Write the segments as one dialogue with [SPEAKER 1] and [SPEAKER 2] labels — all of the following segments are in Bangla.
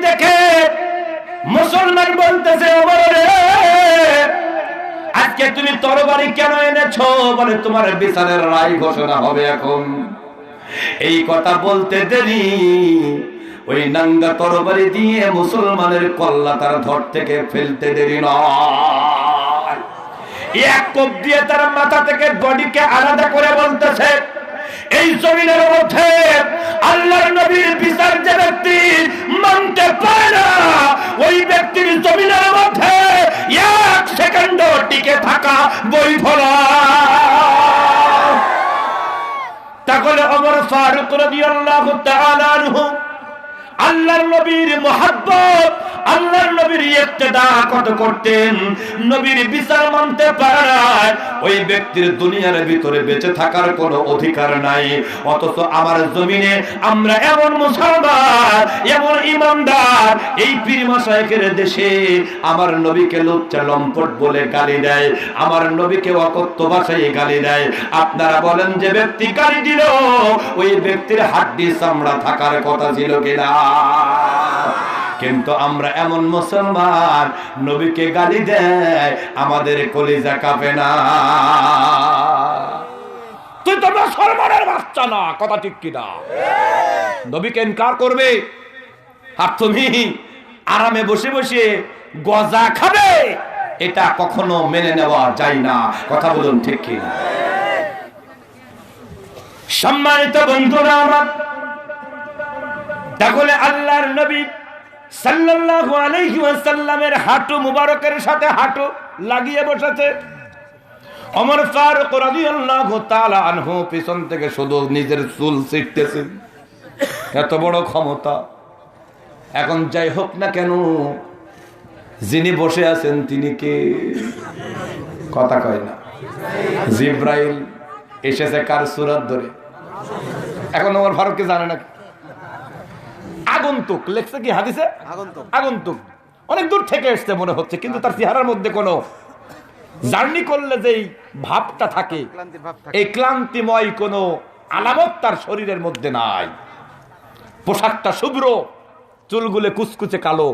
[SPEAKER 1] দেখে মুসলমান বলতেছে আজকে তুমি তরবারি কেন এনেছো? বলে, তোমার বিচারের রায় ঘোষণা হবে এখন। এই কথা বলতে দেরি। ওই নাঙ্গা তরবারি দিয়ে মুসলমানের কল্লা তার ধর থেকে ফেলতে দেরি নয়। এক কোপ দিয়ে তার মাথা থেকে বডিকে আলাদা করে বলতেছে এই জমিনের মধ্যে আল্লাহর নবীর বিচার যে ব্যক্তি মানতে পারে না, ওই ব্যক্তির জমিনের মধ্যে এক সেকেন্ড টিকে থাকা বৈধ নয়। তাহলে অমর ফারুক তাআলা আনহু, আল্লাহর নবীর মোহাব্বত আল্লাহর নবীর ইত্তেদা কত করতেন? নবীর বিচার মানতে পারে না ওই ব্যক্তির দুনিয়ার ভিতরে বেঁচে থাকার কোনো অধিকার নাই। অথচ আমার জমিনে আমরা এমন মুসলমান, এমন ইমানদার, এই পীর মাসায়কের দেশে আমার নবীকে লুচ্চা লম্পট বলে গালি দেয়, আমার নবীকে অকত্য ভাষায় গালি দেয়। আপনারা বলেন যে ব্যক্তি গালি দিল, ওই ব্যক্তির হাড্ডি চামড়া থাকার কথা ছিল কিনা? কিন্তু আমরা এমন মুসলমান, নবীকে গালি দেয়, আমাদের কলিজা কাঁপে না। তুই তো মুসলমানের বাচ্চা না, কথা ঠিক কিনা? নবীকে ইনকার করবে, আর তুমি আরামে বসে বসে গজা খাবে, এটা কখনো মেনে নেওয়া যায় না, কথা বলুন ঠিক কিনা? সম্মানিত বন্ধুরা আমার তাহলে আল্লাহর নবী সাল্লাল্লাহু আলাইহি ওয়াসাল্লামের হাঁটু মুবারকের সাথে হাঁটু লাগিয়ে বসেছে। ওমর ফারুক রাদিয়াল্লাহু তাআলা আনহু পিছন থেকে শুধু নিজের চুল ছিটতেছে। এত বড় ক্ষমতা। এখন যাই হোক না কেন, যিনি বসে আছেন তিনি কে? কথা কয় না। জিব্রাইল এসেছে কার সুরাত ধরে? এখন ওমর ফারুককে জানে না আগন্তুক লেখছে কি হাদিসে? আগন্তুক। অনেক দূর থেকে এসছে মনে হচ্ছে কিন্তু তার চেহারার মধ্যে কোনো জার্নি করলে যেই ভাবটা থাকে। এই ক্লান্তিময় কোনো আলামত তার শরীরের মধ্যে নাই। পোশাকটা শুভ্র চুলগুলে কুচকুচে কালো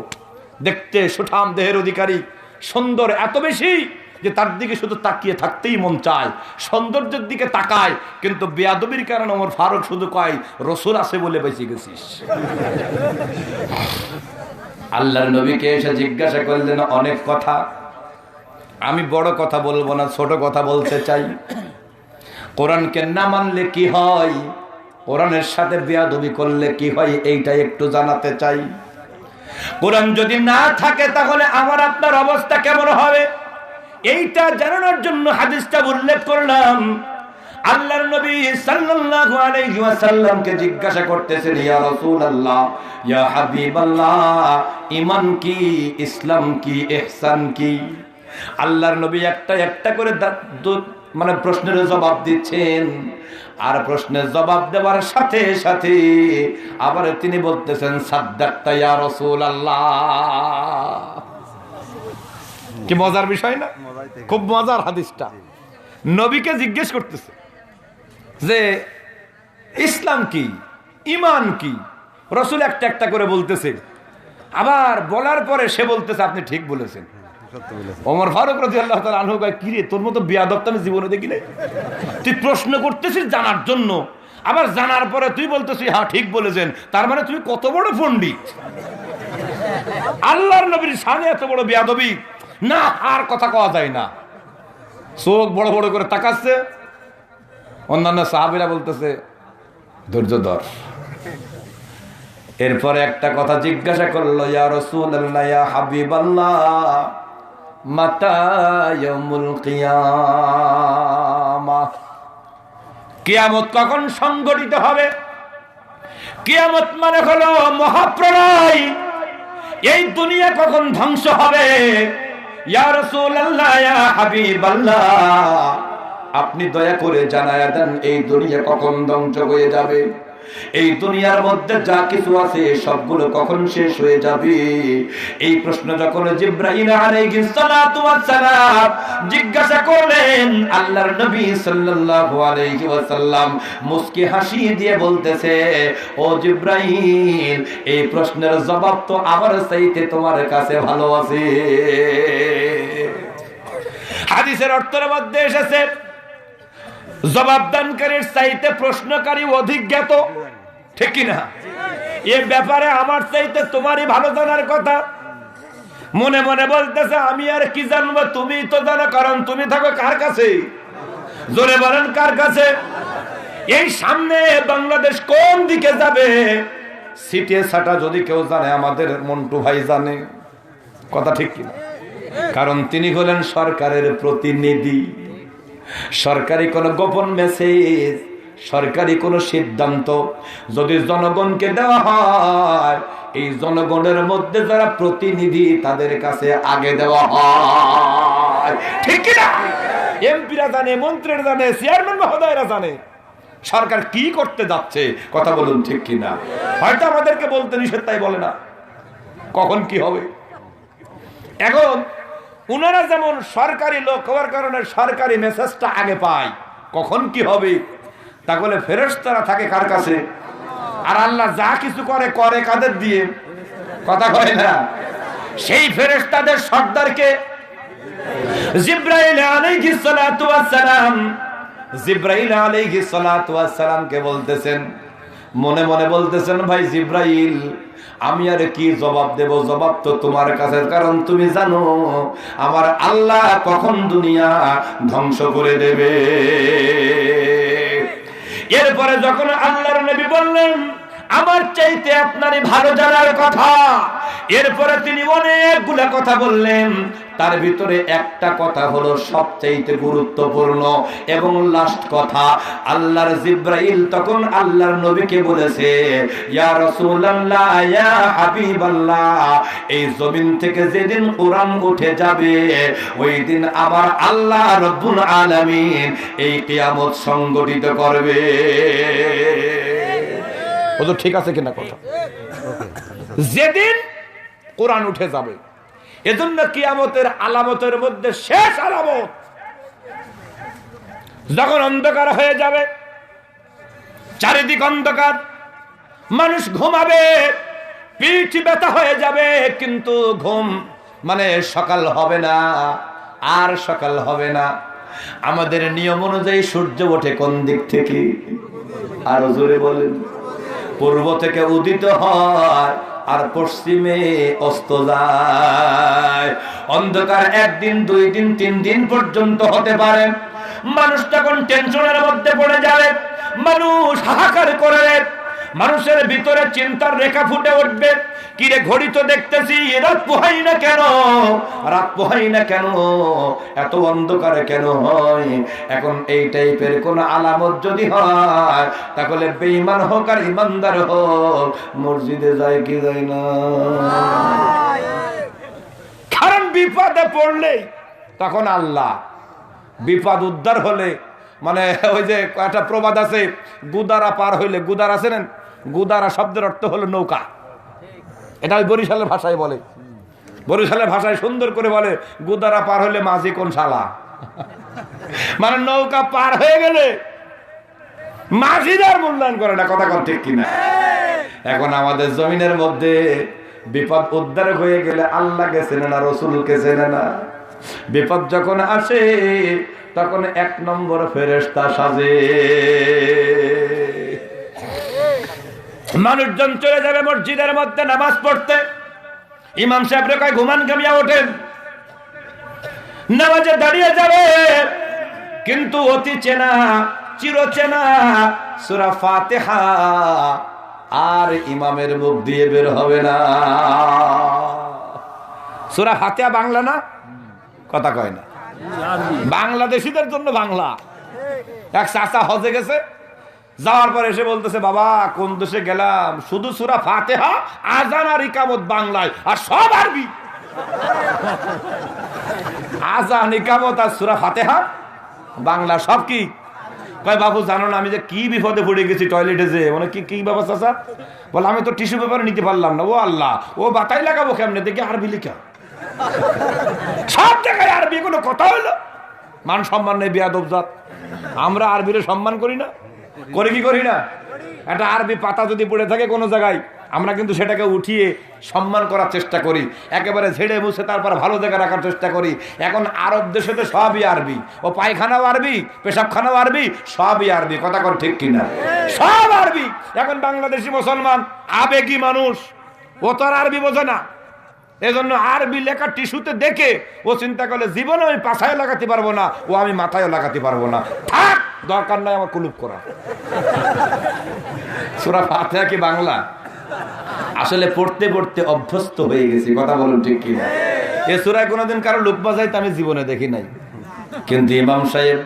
[SPEAKER 1] দেখতে সুঠাম দেহের অধিকারী সুন্দর এত বেশি যে তার দিকে শুধু তাকিয়ে থাকতেই মন চায়, সৌন্দর্যের দিকে তাকায়, কিন্তু বেয়াদবির কারণে আমার ফারুক শুধু কয়, রসুল আছে বলে বেঁচে গেছিস। আল্লাহর নবীকে এসে জিজ্ঞাসা করলেন, অনেক কথা। আমি বড় কথা বলব না, ছোট কথা বলতে চাই। কোরআনকে না মানলে কি হয়? কোরআনের সাথে বেয়াদবি করলে কি হয়? এইটা একটু জানাতে চাই। কোরআন যদি না থাকে, তাহলে আমার আপনার অবস্থা কেমন হবে? এইটা জানানোর জন্য হাদিসটা উল্লেখ করলাম। আল্লাহর নবী সাল্লাল্লাহু আলাইহি ওয়াসাল্লামকে জিজ্ঞাসা করতেছেন, ইয়া রাসূলুল্লাহ, ইয়া হাবিবাল্লাহ, ঈমান কি, ইসলাম কি, ইহসান কি? আল্লাহর নবী একটা একটা করে মানে প্রশ্নের জবাব দিচ্ছেন। আর প্রশ্নের জবাব দেওয়ার সাথে সাথে আবার তিনি বলতেছেন, সাদ্দাক্তা ইয়া রাসূলুল্লাহ। কি মজার বিষয় না? খুব মজার হাদিসটা। নবীকে জিজ্ঞেস করতেছে যে ইসলাম কি? ইমান কি? রসুল একটা একটা করে বলতেছে। আবার বলার পরে সে বলতেছে আপনি ঠিক বলেছেন। ওমর ফারুক রাজি আল্লাহ আনহু কয় কিরে তোর মতো আমি জীবনে দেখি নাই? তুই প্রশ্ন করতেছিস জানার জন্য। আবার জানার পরে তুই বলতেছিস হ্যাঁ ঠিক বলেছেন। তার মানে তুমি কত বড় পণ্ডিত। আল্লাহর নবীর সামনে এত বড় বিয়াদবি। না, আর কথা কওয়া যায় না। চোখ বড় বড় করে তাকাচ্ছে। অন্যান্য সাহাবিরা বলতেছে, ধৈর্য ধর। এরপরে একটা কথা জিজ্ঞাসা করল হাবিবাল্লাহ, মাতা কিয়ামা? কিয়ামত কখন সংগঠিত হবে? কিয়ামত মানে হলো মহাপ্রলয়। এই দুনিয়া কখন ধ্বংস হবে? আপনি দয়া করে জানায় দেন এই দুনিয়া কখন ধ্বংস হয়ে যাবে? এই দুনিয়ার মধ্যে যা কিছু আছে, সবগুলো কখন শেষ হয়ে যাবে? এই প্রশ্ন যখন জিব্রাহিম আলাইহিস সালাতু ওয়াস সালাম জিজ্ঞাসা করলেন, আল্লাহর নবী সাল্লাল্লাহু আলাইহি ওয়াসাল্লাম মুস্কি হাসি দিয়ে বলতেছে, ও জিব্রাহিম এই প্রশ্নের জবাব তো আমার চাইতে তোমার কাছে ভালো আছে। হাদিসের অর্থের মধ্যে এসেছে জবাবদানকারীর চাইতে প্রশ্নকারী অধিক জ্ঞাত ঠিক কি না? এ ব্যাপারে আমার চাইতে তোমারই ভালো জানার কথা। মনে মনে বলতেছে, আমি আর কি জানব? তুমি তো জানো, কারণ তুমি থাকো কার কাছে? জোরে বলেন, কার কাছে? এই সামনে বাংলাদেশ কোন দিকে যাবে? সিটিয়ে সাটা যদি কেউ জানে, আমাদের মন্টু ভাই জানে। কথা ঠিক কিনা কারণ তিনি হলেন সরকারের প্রতিনিধি। সরকারি কোনো গোপন মেসেজ সরকারি কোনো সিদ্ধান্ত যদি জনগণকে দেওয়া হয়, এই জনগণের মধ্যে যারা প্রতিনিধি তাদের কাছে আগে দেওয়া হয়। ঠিক এমপিরা জানে, মন্ত্রীরা জানে চেয়ারম্যান মহোদয়রা জানে। সরকার কি করতে যাচ্ছে, কথা বলুন ঠিক কিনা হয়তো আমাদেরকে বলতে নিষেধ তাই বলে না। কখন কি হবে? এখন উনারা যেমন সরকারি লোক হওয়ার কারণে সরকারি মেসেজটা আগে পায়। কখন কি হবে? তাহলে ফেরেশতারা থাকে কার কাছে? আর আল্লাহ যা কিছু করে করে কাদের দিয়ে? কথা কয় না। সেই ফেরেশতাদের সর্দারকে জিব্রাইল আলাইহিস সালাম সালামকে বলতেছেন। মনে মনে বলতেছেন, ভাই জিব্রাইল আমি আর কি জবাব দেব? জবাব তো তোমার কাছে, কারণ তুমি জানো, আমার আল্লাহ কখন দুনিয়া ধ্বংস করে দেবে। এরপরে যখন আল্লাহর নবী বললেন, আমার চাইতে আপনারই ভালো জানার কথা। এরপরে তিনি অনেকগুলা কথা বললেন। তার ভিতরে একটা কথা হলো সবচাইতে গুরুত্বপূর্ণ এবং লাস্ট কথা আল্লাহর জিব্রাইল তখন আল্লাহর নবীকে বলেছে ইয়া রাসূলুল্লাহ ইয়া হাবিবাল্লাহ এই জমিন থেকে যেদিন কোরআন উঠে যাবে ওই দিন আমার আল্লাহ রব্বুল আলামিন এই কিয়ামত সংগঠিত করবে। ও তো ঠিক আছে কিনা কথা? যেদিন কোরআন উঠে যাবে। এজন্য কিয়ামতের আলামতের মধ্যে শেষ আলামত। যখন অন্ধকার হয়ে যাবে, চারিদিক অন্ধকার, মানুষ ঘুমাবে, পিঠ ব্যথা হয়ে যাবে, কিন্তু ঘুম মানে সকাল হবে না, আর সকাল হবে না। আমাদের নিয়ম অনুযায়ী সূর্য ওঠে কোন দিক থেকে? আরও জোরে বলেন। পূর্ব থেকে উদিত হয় আর পশ্চিমে অস্ত যায়। অন্ধকার একদিন, দুই দিন, তিন দিন পর্যন্ত হতে পারে। মানুষ তখন টেনশনের মধ্যে পড়ে যাবে মানুষ হাহাকার করে। মানুষের ভিতরে চিন্তার রেখা ফুটে উঠবে। কিরে ঘড়ি তো দেখতেছি রাত পোহাই না কেন? রাত পোহাই না কেন? এত অন্ধকারে কেন হয়? এখন এই টাইপের কোন আলামত যদি হয়, তাহলে বেঈমান হোক আর ইমানদার হোক, মসজিদে যায় কি যায় না। কারণ বিপদে পড়লে তখন আল্লাহ বিপদ উদ্ধার হলে মানে ওই যে একটা প্রবাদ আছে, গুদারা পার হইলে, গুদার আছে না? গুদারা শব্দের অর্থ হলো নৌকা। এটা ওই বরিশালের ভাষায় বলে। বরিশালের ভাষায় সুন্দর করে বলে, গুদারা পার হলে মাঝি কোন শালা? মানে নৌকা পার হয়ে গেলে মাঝিদার মূল্যায়ন করে না, কথা ঠিক কিনা? এখন আমাদের জমিনের মধ্যে বিপদ উদ্ধার হয়ে গেলে আল্লাহকে চেনে না রসুলকে চেনে না। বিপদ যখন আসে, তখন এক নম্বর ফেরেস্তা সাজে। মানুষজন চলে যাবে মসজিদের মধ্যে নামাজ পড়তে। ইমাম সাহেব রেখায় ঘুমান কামিয়া ওঠেন। নামাজে দাঁড়িয়ে যাবে, কিন্তু অতি চেনা চির চেনা সুরা ফাতেহা আর ইমামের মুখ দিয়ে বের হবে না। সুরা ফাতেহা বাংলা না? কথা কয় না। বাংলাদেশিদের জন্য বাংলা। এক চাচা হজে গেছে যাওয়ার পর এসে বলতেছে, বাবা, কোন দেশে গেলাম? শুধু সুরা ফাতেহা আজান আর ইকামত বাংলায়, আর সব আরবি। আজান ইকামত আর সুরা ফাতেহা, বাংলা সব কি? কয়, বাবু, জানো না, আমি যে কি বিপদে পড়ে গেছি টয়লেটে যে? মানে কি কি ব্যবস্থা স্যার বলে, আমি তো টিস্যু পেপার নিতে পারলাম না। ও আল্লাহ, ও বাতাই লাগাবো কেমনে? দেখি আরবি লিখা। সব জায়গায় আরবি, কোনো কথা হলো মান সম্মান নেই, বেয়াদব জাত। আমরা আরবিরে সম্মান করি না। করি কি করি না? একটা আরবি পাতা যদি পড়ে থাকে কোনো জায়গায়, আমরা কিন্তু সেটাকে উঠিয়ে সম্মান করার চেষ্টা করি। একেবারে ঝেড়ে মুছে তারপর ভালো জায়গা রাখার চেষ্টা করি। এখন আরব দেশে তো সবই আরবি। ও পায়খানাও আরবি, পেশাবখানাও আরবি, সবই আরবি। কথা কর ঠিক কিনা? সব আরবি। এখন বাংলাদেশি মুসলমান আবেগী মানুষ। ও তো আর আরবি বোঝে না। এজন্য আরবি লেখা টিস্যুতে দেখে ও চিন্তা করলে, জীবনে আমি পাছায় লাগাতে পারব না, ও আমি মাথায় লাগাতে পারব না। থাক! দরকার নাই আমার কুলুপ করা। সুরা ফাতিহা কি বাংলা? আসলে পড়তে পড়তে অভ্যস্ত হয়ে গেছি কথা বলুন ঠিক কি এ সুরায় কোনোদিন কারও লোক বাজাইতে আমি জীবনে দেখি নাই। কিন্তু ইমাম সাহেব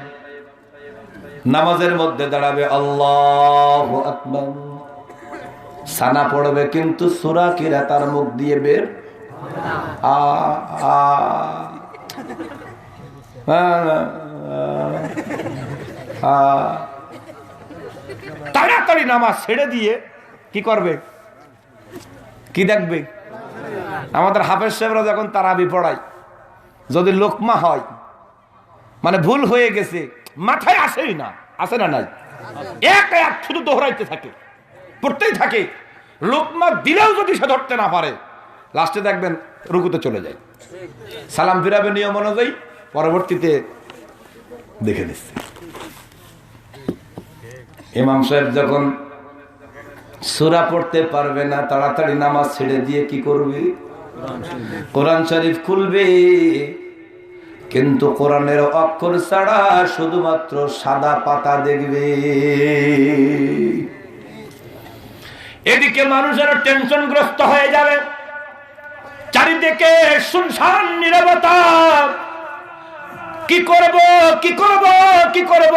[SPEAKER 1] নামাজের মধ্যে দাঁড়াবে আল্লাহ আকবার। সানা পড়বে কিন্তু সুরা কিরা তার মুখ দিয়ে বের? আ আ, আ। তাড়াতাড়ি নামাজ ছেড়ে দিয়ে কি করবে? কি দেখবে? আমাদের হাফেজ সাহেবরা যখন তারাবি পড়ায়, যদি লোকমা হয় মানে ভুল হয়ে গেছে, মাথায় আসেই না, আসে না নাই? এক এক শুধু দোহরাইতে থাকে, পড়তেই থাকে। লোকমা দিলেও যদি সে ধরতে না পারে, লাস্টে দেখবেন রুকুতে চলে যায়। সালাম ফিরাবে নিয়ম অনুযায়ী, পরবর্তীতে দেখে দিচ্ছে ইমাম সাহেব যখন সুরা পড়তে পারবে না, তাড়াতাড়ি নামাজ ছেড়ে দিয়ে কি করবে? কোরআন শরীফ খুলবে। কিন্তু কোরআনের অক্ষর ছাড়া শুধুমাত্র সাদা পাতা দেখবে। এদিকে মানুষের টেনশনগ্রস্ত হয়ে যাবে। চারিদিকে শুনশান, নিরবতা। কি করব কি করব কি করব?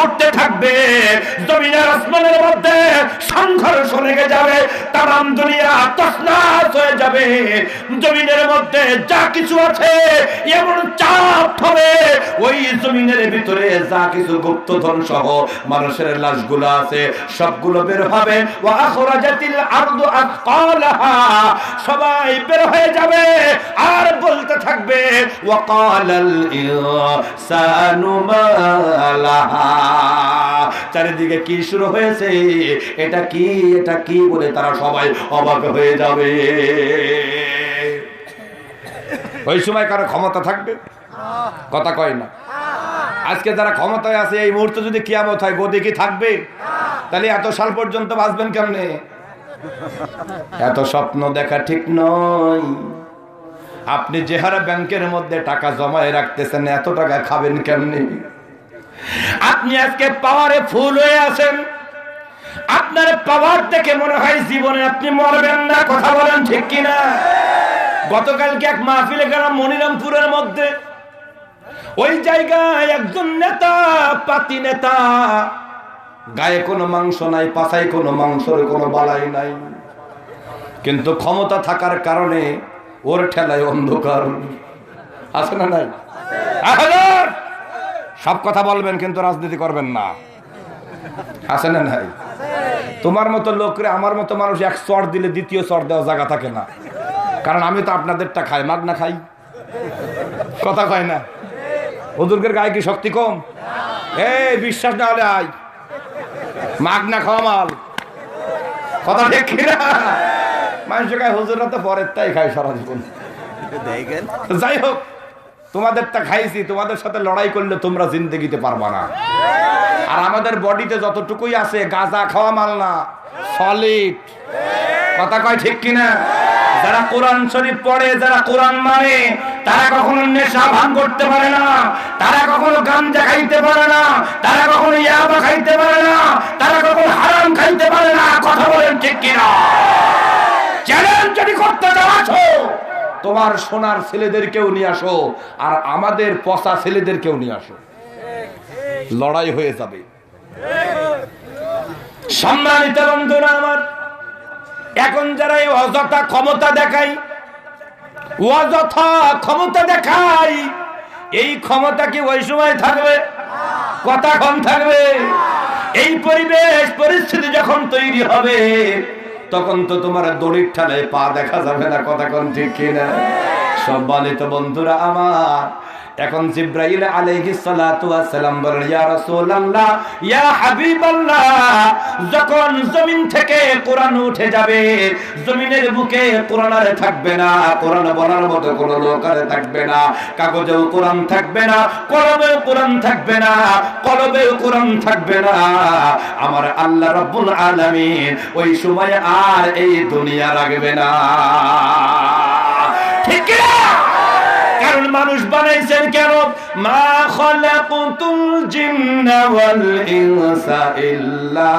[SPEAKER 1] উঠতে থাকবে। জমিনের আসমানের মধ্যে সংঘর্ষ লেগে যাবে। তাম দুনিয়া তসনাস হয়ে যাবে। জমিনের মধ্যে যা কিছু আছে, এমন চাপ হবে। ওই জমিনের ভিতরে যা কিছু গুপ্তধন সহ মানুষের লাশগুলো আছে, সবগুলো বের হবে। ওয়া আখরাজাতিল আরদু আতকালাহা। সবাই বের হয়ে যাবে আর বলতে থাকবে ওয়াকালাল ইনসানু মালাহা চারিদিকে কি শুরু হয়েছে? এটা কি এটা কি বলে তারা সবাই অবাক হয়ে যাবে। ওই সময় কারও ক্ষমতা থাকবে? কথা কয় না। আজকে যারা ক্ষমতায় আছে, এই মুহূর্তে যদি কিয়ামত হয়, গদি কি থাকবে? তাহলে এত সাল পর্যন্ত বাঁচবেন কেমনে? এত স্বপ্ন দেখা ঠিক নয়। আপনি যে হারে ব্যাংকের মধ্যে টাকা জমায় রাখতেছেন, এত টাকা খাবেন কেমনি? আপনি আজকে পাওয়ারে ফুল হয়ে আছেন। আপনার পাওয়ার থেকে মনে হয় জীবনে আপনি মরবেন না, কথা বলেন ঠিক কিনা? গতকালকে এক মাহফিলে গেলাম মনিরামপুরের মধ্যে। ওই জায়গায় একজন নেতা, পাতি নেতা। গায়ে কোনো মাংস নাই পাছায় কোনো মাংসের কোনো বালাই নাই। কিন্তু ক্ষমতা থাকার কারণে ওর ঠেলায় অন্ধকার। আছে না নাই? হাজার সব কথা বলবেন কিন্তু রাজনীতি করবেন না। আছে না নাই? তোমার মতো লোকরে আমার মতো মানুষ এক চর দিলে দ্বিতীয় চর দেওয়া জায়গা থাকে না। কারণ আমি তো আপনাদেরটা খাই মাগ না খাই? কথা কয় না? হুজুরদের গায়ে কি শক্তি কম? এই বিশ্বাস না হলে আয়। মাগ না খাওয়া মাল। কথা দেখি না মানুষ গায়ে হুজুররা তো পরের তাই খায় সারা জীবন যাই হোক তোমাদেরটা খাইছি, তোমাদের সাথে লড়াই করলে তোমরা জিন্দগিতে পারবা না। আর আমাদের বডিতে যতটুকুই আছে, গাঁজা খাওয়া মাল না সলিড কথা কয় ঠিক কিনা? যারা কোরআন শরীফ পড়ে, যারা কোরআন মানে তারা কখনো নেশা ভান করতে পারে না, তারা কখনো গাঞ্জা খাইতে পারে না, তারা কখনো ইয়াবা খাইতে পারে না, তারা কখনো হারাম খাইতে পারে না। কথা বলেন ঠিক কিনা? চ্যালেঞ্জ যদি করতে চাও আসো তোমার সোনার ছেলেদেরকেও নিয়ে আসো, আর আমাদের পচা ছেলেদেরকেও নিয়ে আসো। লড়াই হয়ে যাবে। সম্মানিত বন্ধুরা আমার, এখন যারা এই অযথা ক্ষমতা দেখাই অযথা ক্ষমতা দেখাই এই ক্ষমতা কি ওই সময় থাকবে? কথা কম থাকবে। এই পরিবেশ, পরিস্থিতি যখন তৈরি হবে তখন তো তোমার দড়ির ঠালে পা দেখা যাবে না, কথা কোন ঠিক কিনা? সম্মানিত বন্ধুরা আমার এখন জিব্রাইল আলাইহিস সালাতু সালাম বলেন, ইয়া রাসূলুল্লাহ, ইয়া হাবিবাল্লাহ, যখন জমিন থেকে কোরআন উঠে যাবে, জমিনের বুকে কোরআন আর থাকবে না, কোরআন বলার মতো কোন লোক আর থাকবে না, কাগজেও কোরআন থাকবে না, কলমেও কোরআন থাকবে না কলবেও কোরআন থাকবে না। আমার আল্লাহ রাব্বুল আলামিন ওই সময় আর এই দুনিয়া রাখবে না। মানুষ বানাইছেন কেন? মা খলাকুতুল জিন্না ওয়াল ইনসা ইল্লা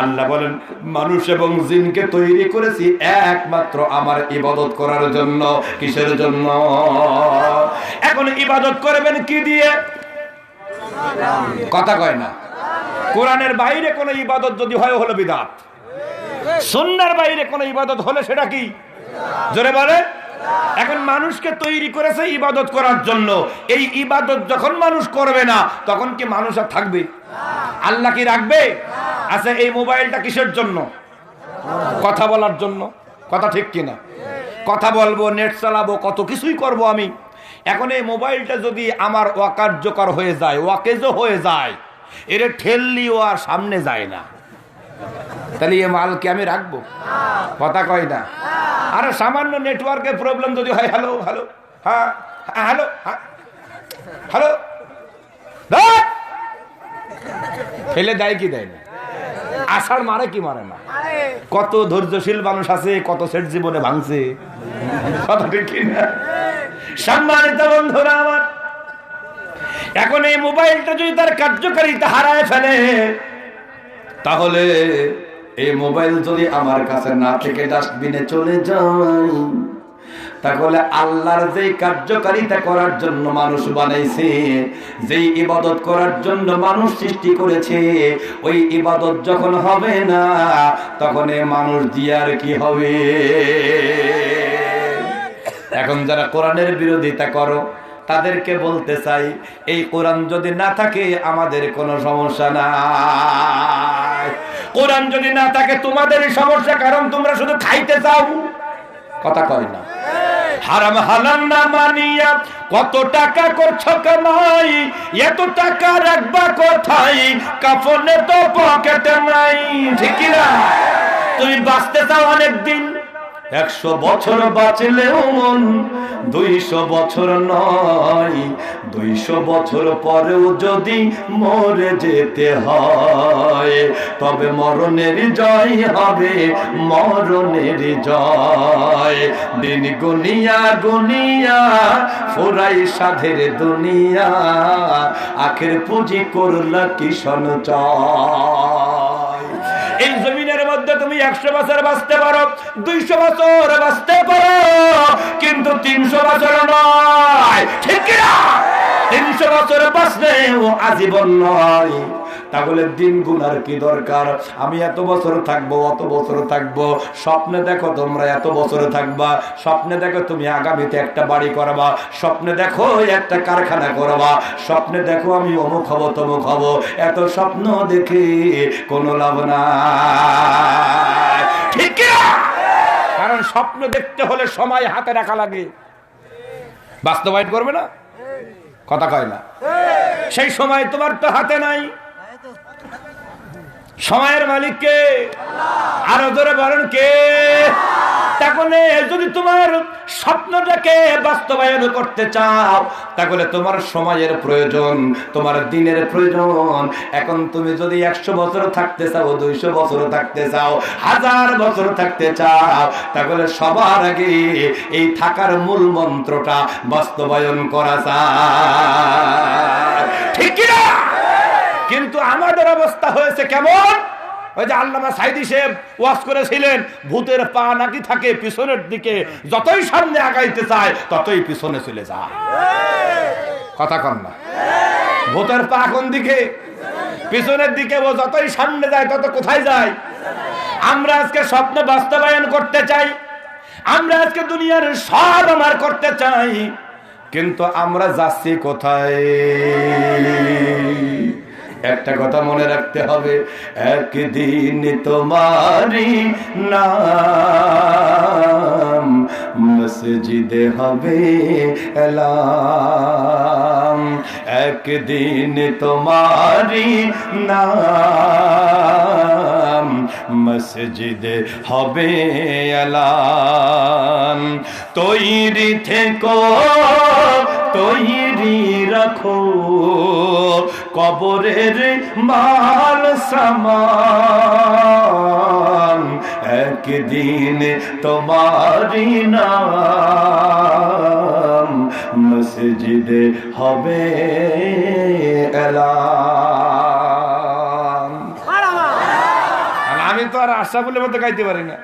[SPEAKER 1] আল্লাহ বলেন, মানুষ এবং জিনকে তৈরি করেছি একমাত্র আমার ইবাদত করার জন্য। কিসের জন্য? এখন ইবাদত করবেন কি দিয়ে? কথা কয় না। কোরআনের বাইরে কোনো ইবাদত যদি হয় হলো বিদাত। সন্ন্যার বাইরে কোন ইবাদত হলে সেটা কি? জোরে বলে। এখন মানুষকে তৈরি করেছে ইবাদত করার জন্য। এই ইবাদত যখন মানুষ করবে না, তখন কি মানুষ আর থাকবে? আল্লাহ কি রাখবে? আচ্ছা এই মোবাইলটা কিসের জন্য? কথা বলার জন্য। কথা ঠিক কিনা? কথা বলব, নেট চালাবো, কত কিছুই করব আমি। এখন এই মোবাইলটা যদি আমার অকার্যকর হয়ে যায়, ওয়াকেজও হয়ে যায়, এর ঠেললিও আর সামনে যায় না। তাহলে এ মালকে আমি রাখব? কথা কয় না। আরও সামান্য নেটওয়ার্কের প্রবলেম যদি হয় হ্যালো হ্যালো হ্যাঁ হ্যাঁ, হ্যালো হ্যাঁ হ্যালো! ফেলে দেয় কি দেয় না? আষাঢ় মারে কি মারে না? কত ধৈর্যশীল মানুষ আছে কত সেট জীবনে ভাঙছে। সম্মানিত বন্ধুরা আমার এখন এই মোবাইলটা যদি তার কার্যকারিতা হারায় ফেলে তাহলে এই মোবাইল যদি আমার কাছে না থেকে ডাস্টবিনে চলে যায়, তাহলে আল্লাহর যেই কার্যকারিতা করার জন্য মানুষ বানাইছে, যেই ইবাদত করার জন্য মানুষ সৃষ্টি করেছে, ওই ইবাদত যখন হবে না, তখন মানুষ দিয়ে আর কি হবে? এখন যারা কোরআনের বিরোধিতা করো, তাদেরকে বলতে চাই, এই কোরআন যদি না থাকে, আমাদের কোনো সমস্যা নাই। কোরআন যদি না থাকে, তোমাদের সমস্যা, কারণ তোমরা শুধু খাইতে চাও। কথা কয় না। হারাম হালাম না মানিয়া, কত টাকা করছ কামাই, এত টাকা রাখবা কোথায়? কাফনে তো পকেটে নাই, ঠিক না? তুমি বাঁচতে চাও অনেক দিন একশো বছর বাঁচলেও মন দুইশো বছর নয়, দুইশো বছর পরেও যদি মরে যেতে হয়, তবে মরণের জয় হবে, মরণের জয়। দিন গুনিয়া গুনিয়া, ফোরাই সাধের দুনিয়া, আখের পুঁজি করলা কি সঞ্চয় এই জমিনের মধ্যে তুমি একশো বছর বাঁচতে পারো, দুইশো বছর বাঁচতে পারো, কিন্তু তিনশো বছর নয়। ঠিক তিনশো বছর বাঁচলেও আজীবন নয়। তাহলে দিন গুনার কি দরকার? আমি এত বছর থাকব, অত বছর থাকব। স্বপ্নে দেখো তোমরা এত বছর থাকবা। স্বপ্নে দেখো তুমি আগামীতে একটা বাড়ি করবা। স্বপ্নে দেখো একটা কারখানা করবা। স্বপ্নে দেখো আমি অমুক হব, তমুক হব। এত স্বপ্ন দেখে কোনো লাভ না ঠিক কারণ স্বপ্ন দেখতে হলে সময় হাতে রাখা লাগে। বাস্তবায়ন করবে না? কথা কয় না। সেই সময় তোমার তো হাতে নাই। সময়ের মালিক কে আরও ধরে বলেন কে? তাহলে যদি তোমার স্বপ্নটাকে বাস্তবায়ন করতে চাও, তাহলে তোমার সময়ের প্রয়োজন, তোমার দিনের প্রয়োজন। এখন তুমি যদি একশো বছর থাকতে চাও, দুইশো বছর থাকতে চাও, হাজার বছর থাকতে চাও, তাহলে সবার আগে এই থাকার মূল মন্ত্রটা বাস্তবায়ন করা চায় ঠিক কিনা? কিন্তু আমাদের অবস্থা হয়েছে কেমন? ওই যে আল্লামা সাইদি সাহেব ওয়াজ করেছিলেন, ভূতের পা নাকি থাকে পিছনের দিকে, যতই সামনে আগাইতে চায়, ততই পিছনে চলে যায়। কথা কন না। ভূতের পা কোন দিকে? পিছনের দিকে ও যতই সামনে যায়, তত কোথায় যায়? আমরা আজকে স্বপ্ন বাস্তবায়ন করতে চাই। আমরা আজকে দুনিয়ার সব আমার করতে চাই। কিন্তু আমরা যাচ্ছি কোথায়? একটা কথা মনে রাখতে হবে, একদিন তোমারি নাম মসজিদে হবে এলাম। একদিন তোমারি নাম মসজিদে হবে এলাম। তৈরি থেকো তৈরি রাখো। কবরের মাল সামান একদিন তোমারি নাম। মসজিদে হবে এলাম। আমি তো আর আশা বলে মতো গাইতে পারি না।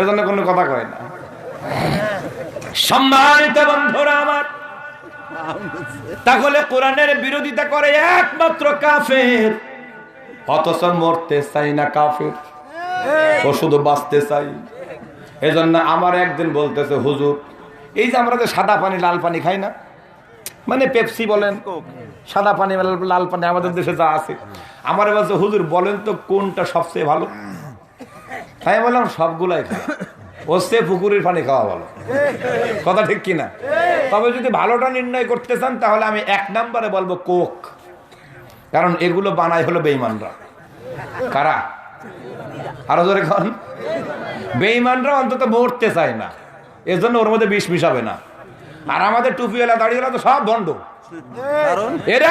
[SPEAKER 1] এজন্য কোনো কথা কয় না। সম্মানিত বন্ধুরা আমার তাহলে কোরআনের বিরোধিতা করে একমাত্র কাফের। অথচ মরতে চাই না কাফের। ও শুধু বাঁচতে চাই। এজন্য আমার একদিন বলতেছে হুজুর এই যে আমরা যে সাদা পানি লাল পানি খাই না মানে পেপসি বলেন সাদা পানি লাল- লাল পানি আমাদের দেশে যা আছে। আমার বলছে হুজুর বলেন তো কোনটা সবচেয়ে ভালো? তাই বললাম সবগুলাই খাই। ওসে পুকুরের পানি খাওয়া ভালো। কথা ঠিক কিনা? তবে যদি ভালোটা নির্ণয় করতে চান তাহলে আমি এক নম্বরে বলব কোক। কারণ এগুলো বানাই হলো বেইমানরা কারা? আরও ধরে খান বেইমানরা অন্তত মরতে চায় না। এজন্য ওর মধ্যে বিষ মিশাবে না। আর আমাদের টুপিওয়ালা দাঁড়িয়ে তো সব বন্ধ। এরা